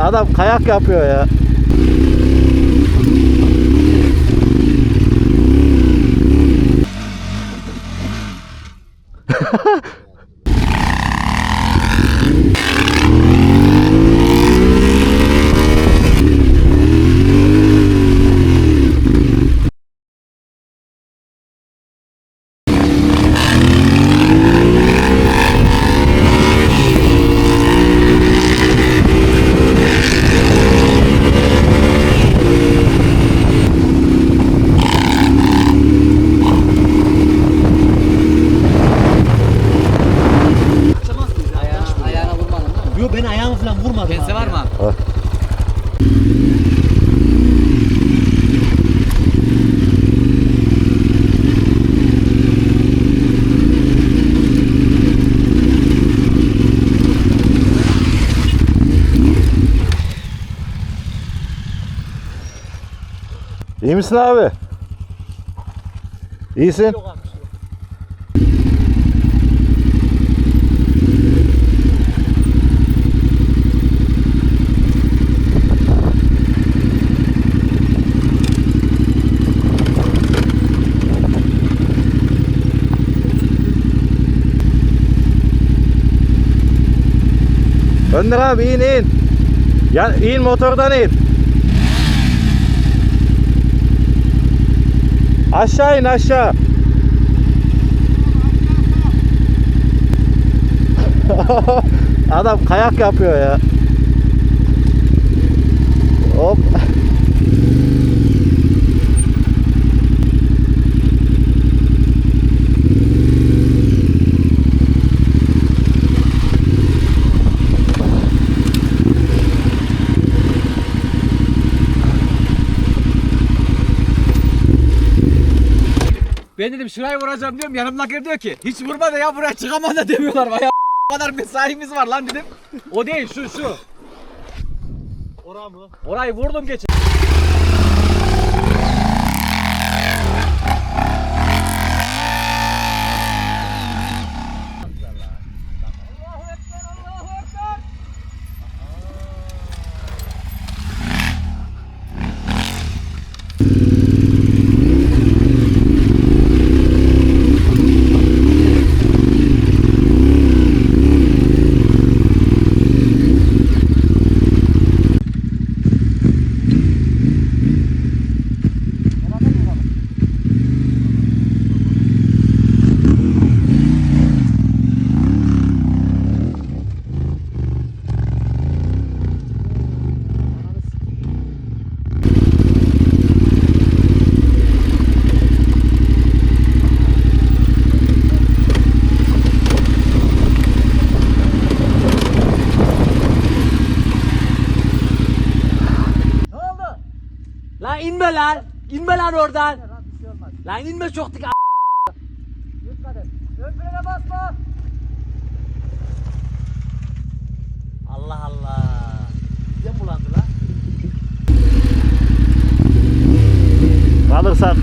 Adam kayak yapıyor ya. İyi misin abi? İyisin. Önder abi in in. Ya in motordan in. Aşağı in aşağı. Adam kayak yapıyor ya. Hop. Ben dedim şurayı vuracağım diyorum yanımdaki diyor ki hiç vurma da ya buraya çıkamaz da demiyorlar. Vay a- kadar mesaimiz var lan dedim. O değil şu şu. Ora mı? Orayı vurdum geç. Ne oldu? Lan inme lan. İnme lan oradan. Lan inme çok dik. Dikkat et. Ön frene basma. Allah Allah. Yem bulandı lan. Kalırsak.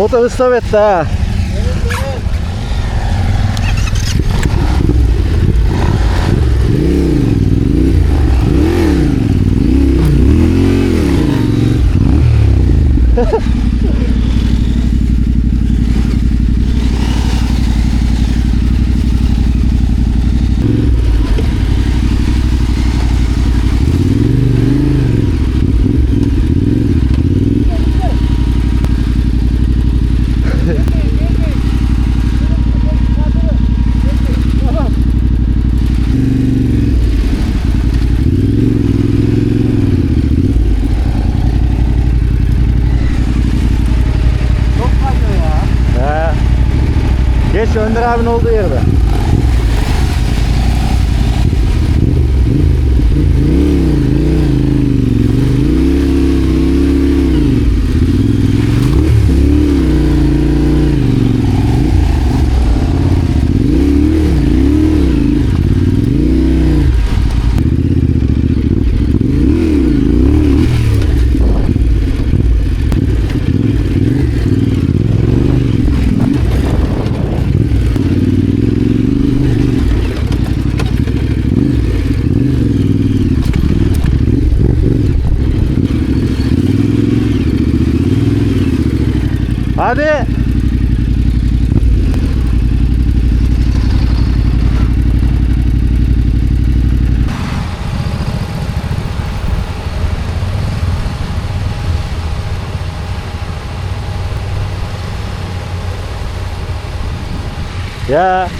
Motor jest nawet ta abinin olduğu yerde. Ya.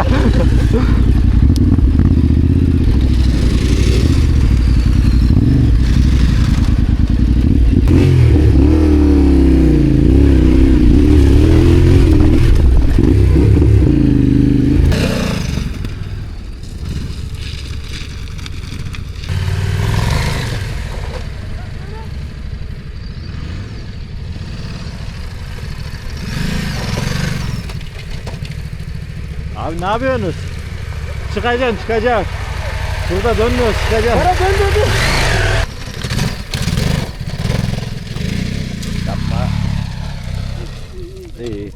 ne yapıyorsunuz? Çıkacaksın çıkacaksın. Burada dönmüyoruz çıkacaksın. Bana dön dön dön. Yapma. İyi.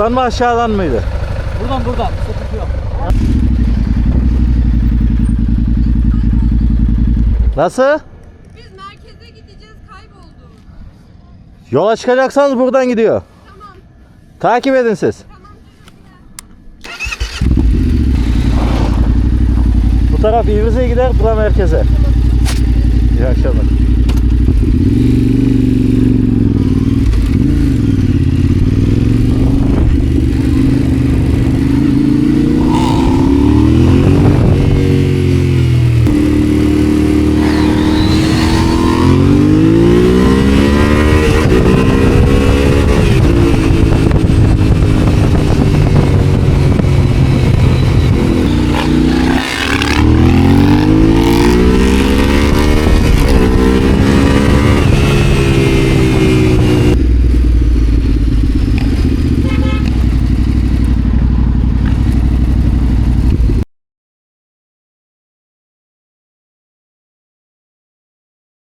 Buradan mı aşağıdan mıydı? Buradan buradan. Sıkıntı yok. Nasıl? Biz merkeze gideceğiz kaybolduk. Yola çıkacaksanız buradan gidiyor. Tamam. Takip edin siz. Bu taraf İvriz'e gider, bura merkeze. İyi akşamlar.